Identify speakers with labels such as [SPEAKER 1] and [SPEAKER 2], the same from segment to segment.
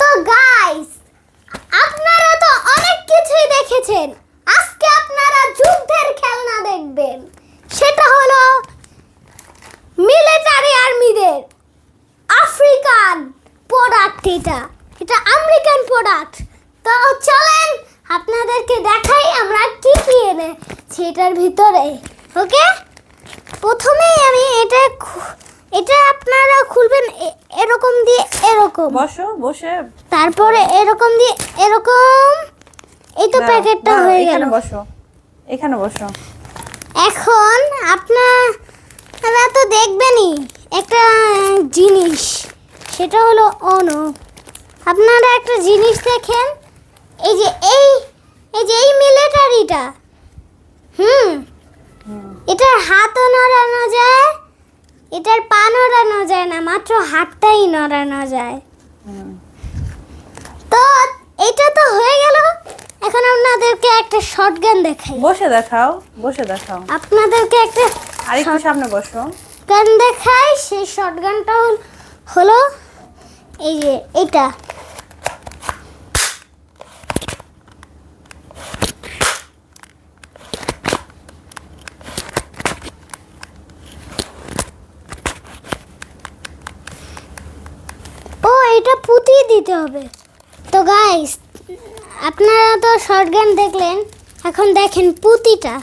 [SPEAKER 1] তো গাইস আপনারা তো অনেক কিছুই দেখেছেন। আজকে আপনারা যুদ্ধের খেলনা দেখবেন। সেটা হলো মিলিটারি আর্মিদের আফ্রিকান প্রোডাক্ট এটা। এটা আমেরিকান প্রোডাক্ট তো চলেন, আপনাদেরকে দেখাই আমরা কি কি এনে সেটার ভিতরে ওকে প্রথমেই আমি এটা এটা আপনারা খুলবেন এরকম দিয়ে এরকম।
[SPEAKER 2] বসো বসে।
[SPEAKER 1] তারপরে এরকম দিয়ে এরকম। এই তো প্যাকেটটা হয়ে গেল।
[SPEAKER 2] বসো এখানে বসো।
[SPEAKER 1] এখন আপনারা তো দেখবেনই একটা জিনিস সেটা হলো অনু। আপনারা একটা জিনিস দেখেন এই যে এই এই যে এই মিলিটারিটা হুম
[SPEAKER 2] হুম,
[SPEAKER 1] এটার হাতও নড়ানো যায় এটার পা নড়ানো যায় না মাত্র হাতটাই নড়ানো যায়। তো এটা তো হয়ে গেল। এখন আপনাদেরকে একটা শটগান দেখাই।
[SPEAKER 2] বসে দেখাও বসে দেখাও।
[SPEAKER 1] আপনাদেরকে একটা
[SPEAKER 2] আর একটু সামনে বসো।
[SPEAKER 1] গান দেখাই সেই শটগানটা হলো এই যে এটা ও এটা পুঁতি দিতে হবে। তো গাইস আপনারা তো শর্টগান দেখলেন এখন দেখেন পুঁতিটা।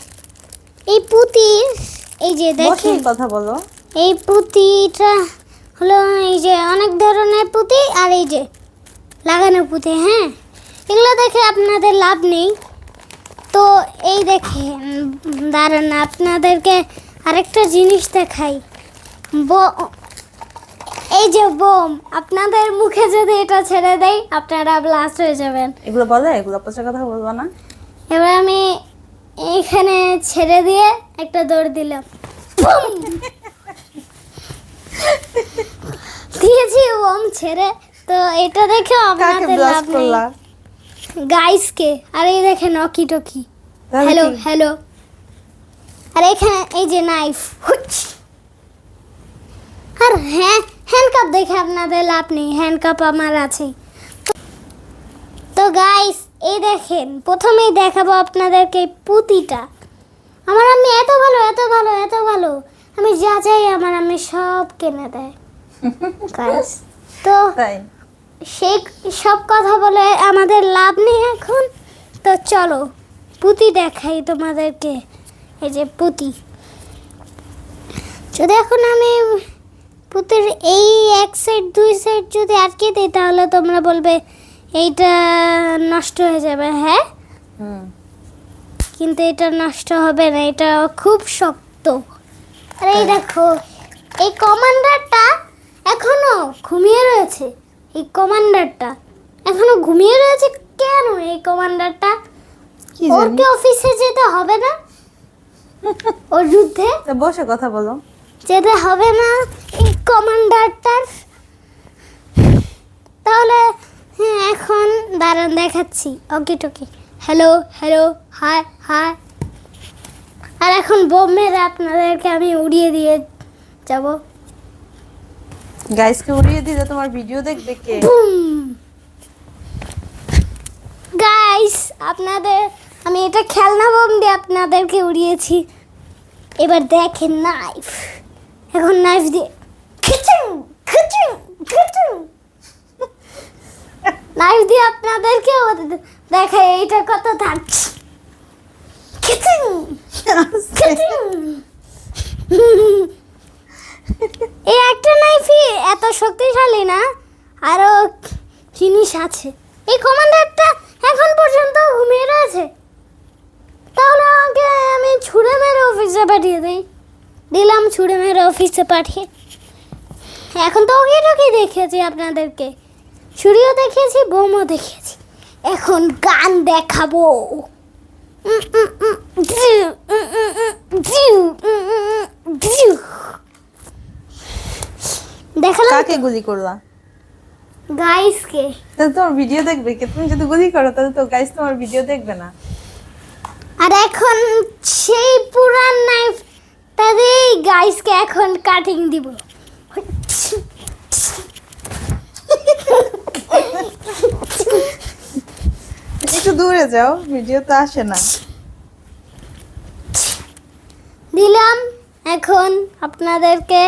[SPEAKER 1] এই পুঁতির এই যে দেখেন।
[SPEAKER 2] কথা বলো।
[SPEAKER 1] এই পুঁতিটা হলো এই যে অনেক ধরনের পুঁতি আর এই যে লাগানো পুঁতি হ্যাঁ? এগুলো দেখে আপনাদের লাভ নেই। তো এই দেখেন দাঁড়ান আপনাদেরকে আরেকটা জিনিস দেখাই। এই যে বোম আপনাদের মুখে যদি এটা ছেড়ে দেয় আপনারা ব্লাস্ট হয়ে যাবেন।
[SPEAKER 2] এগুলো বলে এগুলো পচা কথা বলব না।
[SPEAKER 1] এবার আমি এইখানে ছেড়ে দিয়ে একটা দৌড় দিলাম। বুম! দিয়েছি ওম ছেড়ে। তো এটা দেখে আপনাদের লাভ নেই। গাইসকে আর এই দেখে নকি টকি হ্যালো হ্যালো আর এখানে এই যে নাইফ আর হ্যাঁ হ্যান্ডকাপ দেখে আপনাদের লাভ নেই হ্যান্ডকাপ আমার আছে। তো গাইস এই দেখেন প্রথমেই দেখাবো আপনাদেরকে পুঁতিটা। আমার আমি এত ভালো এত ভালো এত ভালো। আমি যা চাই আমার আমি সব কিনে দেয়। গাইস তো সেই সব কথা বলে আমাদের লাভ নেই এখন। তো চলো পুঁতি দেখাই তোমাদেরকে। এই যে পুঁতি। যদি এখন আমি পুঁতির এই এক সাইড দুই সাইড যদি আটকে দিই তাহলে তোমরা বলবে এইটা নষ্ট হয়ে যাবে। হ্যাঁ? কিন্তু এটা নষ্ট হবে না এটা খুব শক্ত। আর এই দেখো এই কমান্ডারটা এখনও ঘুমিয়ে রয়েছে। এই কমান্ডারটা এখনও ঘুমিয়ে রয়েছে কেন এই কমান্ডারটা? ওর কি অফিসে যেতে হবে না? ওর যুদ্ধে
[SPEAKER 2] বসে কথা বলো।
[SPEAKER 1] যেতে হবে না। কমান্ডারটার। তাহলে হ্যাঁ এখন দাঁড়ান দেখাচ্ছি। ওকে টোকে। Hello hello hi hi. আর এখন বোম আপনাদেরকে আমি উড়িয়ে দিয়ে যাব।
[SPEAKER 2] গাইসকে উড়িয়ে দিলে তোমার ভিডিও দেখবে কে?
[SPEAKER 1] গাইস আপনাদের আমি এটা খেলনা বোম দিয়ে আপনাদেরকে উড়িয়েছি। এবার দেখেন নাইফ এখন নাইফ দিয়ে নাইফ দিয়ে আপনাদেরকে দেখাই এইটা কত খিচুং এই একটা নাইফই এত শক্তিশালী না? আরও জিনিস আছে। এই কমান্ডারটা এখন পর্যন্ত ঘুমিয়ে রয়েছে। তাহলে আমাকে আমি ছুঁড়ে মেরে অফিসে পাঠিয়ে দিই। দিলাম ছুঁড়ে মেরে অফিসে পাঠিয়ে। এখন তো ওকে টোকে দেখিয়েছি আপনাদেরকে। ছুরিও দেখেছি বোমও দেখেছি। এখন গান দেখাবো। দেখালাম
[SPEAKER 2] কাকে গুলি করলা?
[SPEAKER 1] গাইসকে।
[SPEAKER 2] তাহলে তোমার ভিডিও দেখবে কে? তুমি যদি গুলি করো তাহলে তো গাইস তোমার ভিডিও দেখবে না।
[SPEAKER 1] আর এখন সেই পুরান নাইফ তাদের গাইসকে এখন কাটিং দিব।
[SPEAKER 2] দূরে যাও ভিডিও তো আসে না।
[SPEAKER 1] দিলাম এখন আপনাদেরকে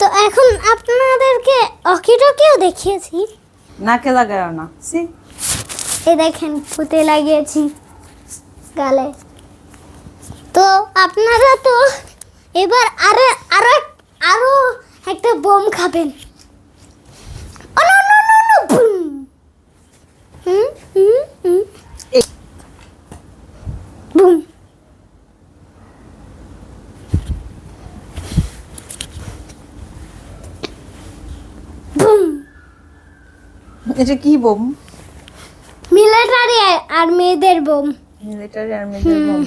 [SPEAKER 1] তো এখন আপনাদেরকে অকিটকিও দেখিয়েছি।
[SPEAKER 2] নাকে লাগায় না সি।
[SPEAKER 1] এই দেখেন ফুতে লাগিয়েছি গালে। তো আপনারা তো এবার আরও আরও আরও একটা বোম খাবেন ও no no no no boom hmm hmm hmm
[SPEAKER 2] এই-
[SPEAKER 1] বুম বুম
[SPEAKER 2] এটা কি বোম?
[SPEAKER 1] মিলিটারি আর মেয়েদের বোম।
[SPEAKER 2] Military আর্মিদের bomb.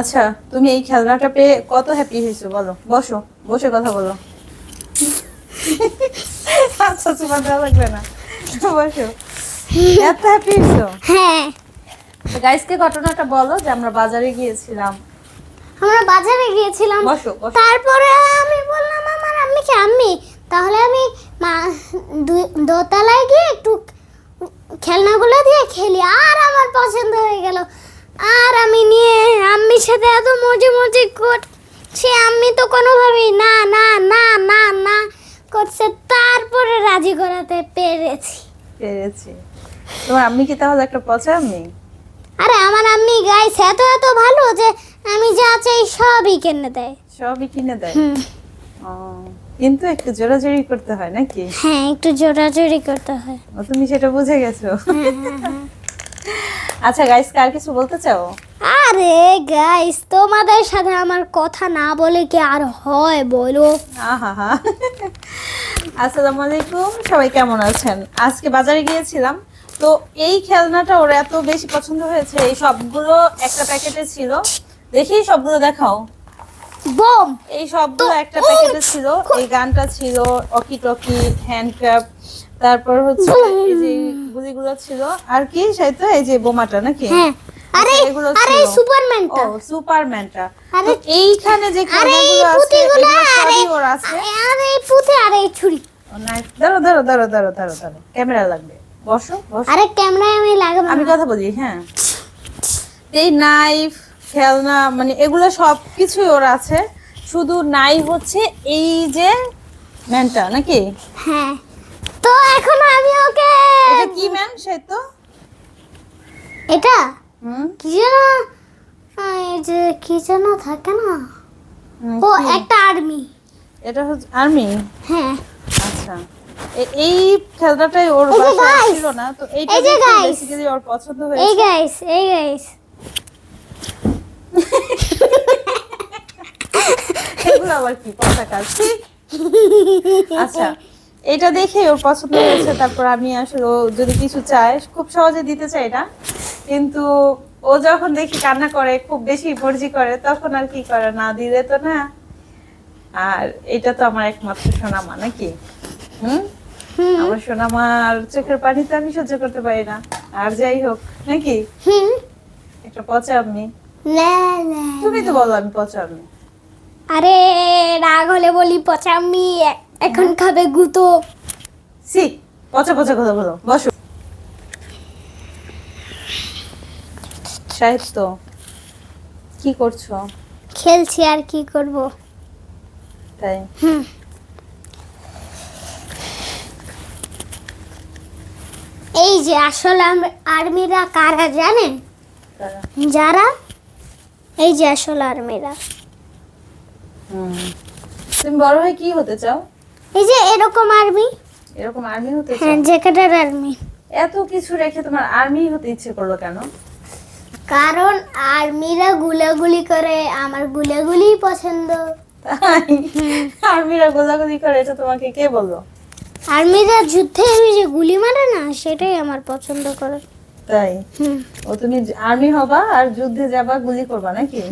[SPEAKER 2] আচ্ছা তুমি এই খেলনাটা পেয়ে কত হ্যাপি হয়েছো বলো? বসো বসে কথা বলো। আচ্ছা তোমার দেওয়া লাগবে না। বসো। এত হ্যাপি হয়েছো?
[SPEAKER 1] হ্যাঁ।
[SPEAKER 2] গাইসকে ঘটনাটা বলো যে আমরা বাজারে গিয়েছিলাম?
[SPEAKER 1] আমরা বাজারে গিয়েছিলাম।
[SPEAKER 2] বসো
[SPEAKER 1] তারপরে আমি বললাম আমার আম্মিকে আম্মি? তাহলে আমি মা দোতলায় গিয়ে একটু খেলনাগুলো দিয়ে খেলি। আর আমার পছন্দ হয়ে গেল। আর আমি নিয়ে আম্মির সাথে এত মজে মজে করছি আম্মি তো কোনোভাবেই না না না না না করছে। তারপরে রাজি করাতে পেরেছি।
[SPEAKER 2] পেরেছি। তোমার আম্মি কি তাহলে একটা পচা আম্মি?
[SPEAKER 1] আরে আমার আম্মি গাইছে এত এত ভালো যে আমি যা চাই সবই কিনে দেয়।
[SPEAKER 2] সবই কিনে দেয়? ও, কিন্তু একটু জোরাজোরি করতে হয় নাকি?
[SPEAKER 1] হ্যাঁ একটু জোরাজোরি করতে হয়।
[SPEAKER 2] ও, তুমি সেটা বুঝে গেছো? আচ্ছা গাইস কার কিছু বলতে চাও?
[SPEAKER 1] আরে গাইস তোমাদের সাথে আমার কথা না বলে কি আর হয় বলো?
[SPEAKER 2] আহা আসসালামু আলাইকুম সবাই কেমন আছেন? আজকে বাজারে গিয়েছিলাম তো এই খেলনাটা ওর এত বেশি পছন্দ হয়েছে এই সবগুলো একটা প্যাকেটে ছিল। দেখি সবগুলো দেখাও।
[SPEAKER 1] বোম!
[SPEAKER 2] এই সবগুলো একটা প্যাকেটে ছিল এই গানটা ছিল অকি টকি হ্যান্ডক্রাফট তারপর হচ্ছে এই যে গুলিগুলো ছিল আর কি সেই তো এই যে বোমাটা নাকি?
[SPEAKER 1] হ্যাঁ। আরে
[SPEAKER 2] আচ্ছা,
[SPEAKER 1] আরে।
[SPEAKER 2] ও
[SPEAKER 1] সুপারম্যানটা
[SPEAKER 2] সুপারম্যানটা
[SPEAKER 1] আরে-
[SPEAKER 2] তো এইখানে যে
[SPEAKER 1] আরে
[SPEAKER 2] খেলনাগুলো আছে এগুলো
[SPEAKER 1] আরে
[SPEAKER 2] সবই ওর আছে।
[SPEAKER 1] আরে এই পুঁতি আরে এই ছুরি।
[SPEAKER 2] ও নাই- ধরো ধরো ধরো ধরো ধরো ধরো ক্যামেরা লাগবে। বসো বসো।
[SPEAKER 1] আরে ক্যামেরায় আমি লাগাবো
[SPEAKER 2] আমি কথা বলি হ্যাঁ। এই নাইফ খেলনা মানে এগুলো সব কিছুই ওর আছে। শুধু নাই হচ্ছে এই যে ম্যানটা নাকি?
[SPEAKER 1] হ্যাঁ। তো এখন আমি ওকে
[SPEAKER 2] এটা কি ম্যান সে তো?
[SPEAKER 1] এটা?
[SPEAKER 2] হুম।
[SPEAKER 1] কি যেন এই যে কি যেন থাকে না? ও একটা আর্মি
[SPEAKER 2] এটা হচ্ছে আর্মি
[SPEAKER 1] হ্যাঁ।
[SPEAKER 2] আচ্ছা। এই খেলাটাই ওর
[SPEAKER 1] এই
[SPEAKER 2] ছিল না তো এইটা
[SPEAKER 1] এই
[SPEAKER 2] বেসিক্যালি ওর পছন্দ
[SPEAKER 1] এই
[SPEAKER 2] হয়েছে।
[SPEAKER 1] গাইস এই গাইস
[SPEAKER 2] এগুলো আবার কি? কথা কাজ আচ্ছা এটা দেখে ওর পছন্দ হয়েছে তারপর আমি আসলে যদি কিছু চায় খুব সহজে দিতে চাই না। কিন্তু ও যখন দেখি কান্না করে খুব বেশি ভর্জি করে তখন আর কি করে? না দিলে তো না। আর এটা তো আমার একমাত্র সোনামা নাকি? হুম? আমার সোনামার চোখের পানি তো আমি সহ্য করতে পারি না। আর যাই হোক নাকি?
[SPEAKER 1] হুম।
[SPEAKER 2] একটা পচা আমি তুমি তো বলো আমি পচা আমি
[SPEAKER 1] আরে রাগ হলে বলি পচামি এখন খাবে গুতো।
[SPEAKER 2] সি পচা পচা কথা বলো বসো। সাহিত্য কি করছ?
[SPEAKER 1] খেলছি আর কি করব।
[SPEAKER 2] তাই?
[SPEAKER 1] হুম। এই যে আসলে আর্মিরা কারা জানেন? যারা? এই যে আসলে আর্মিরা।
[SPEAKER 2] তুমি বড় হয়ে কি হতে চাও?
[SPEAKER 1] এই যে এরকম আর্মি
[SPEAKER 2] এরকম আর্মি হতে চাও
[SPEAKER 1] হ্যাঁ
[SPEAKER 2] চাও?
[SPEAKER 1] জ্যাকেটের আর্মি
[SPEAKER 2] এত কিছু রেখে তোমার আর্মি হতে ইচ্ছে করল কেন?
[SPEAKER 1] কারণ আর্মিরা গুলাগুলি করে আমার গুলাগুলি পছন্দ।
[SPEAKER 2] তাই? আর্মিরা গোলাগুলি করে এটা তোমাকে কে বলল?
[SPEAKER 1] আর্মিরা যুদ্ধে ওই যে গুলি মারে না সেটাই আমার পছন্দ করে।
[SPEAKER 2] তাই? ও তুমি আর্মি হবা আর যুদ্ধে যাবা গুলি করবা নাকি?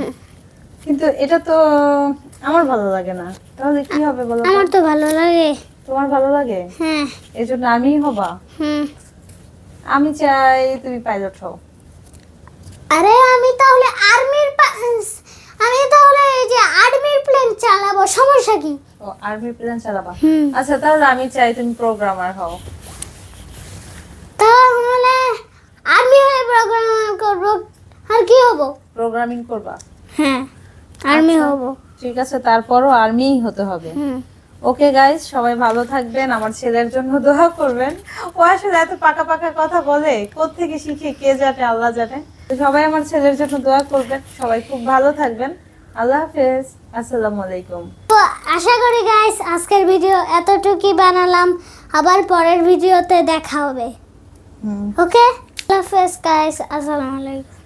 [SPEAKER 2] কিন্তু এটা তো আমার ভালো লাগে না। তাহলে কি হবে বলো
[SPEAKER 1] আমার তো ভালো লাগে।
[SPEAKER 2] তোমার ভালো লাগে?
[SPEAKER 1] হ্যাঁ।
[SPEAKER 2] এই জন্য আর্মি হবা?
[SPEAKER 1] হুম।
[SPEAKER 2] আমি চাই তুমি পাইলট হও।
[SPEAKER 1] আরে আমি তাহলে আর্মির আমি তাহলে এই যে আর্মির প্লেন চালাবো সমস্যা কি?
[SPEAKER 2] ও আর্মি প্লেন চালাবা? আচ্ছা তাহলে আমি চাই তুমি প্রোগ্রামার হও।
[SPEAKER 1] প্রোগ্রাম করব আর কি হব?
[SPEAKER 2] প্রোগ্রামিং করবা?
[SPEAKER 1] হ্যাঁ আর্মি
[SPEAKER 2] আচ্ছা।
[SPEAKER 1] হব।
[SPEAKER 2] ঠিক আছে তারপরও আর্মিই হতে হবে। ওকে গাইস সবাই ভালো থাকবেন আমার ছেলের জন্য দোয়া করবেন। ও আসলে এত পাকা পাকা কথা বলে থেকে শিখে কে জানে আল্লাহ জানে। সবাই আমার ছেলের জন্য দোয়া করবেন সবাই খুব ভালো থাকবেন। আল্লাহ হাফেজ আসসালামু আলাইকুম।
[SPEAKER 1] তো আশা করি গাইস আজকের ভিডিও এতটুকুই বানালাম আবার পরের ভিডিওতে দেখা হবে। ওকে আল্লাহ হাফেজ গাইস আসসালামু আলাইকুম।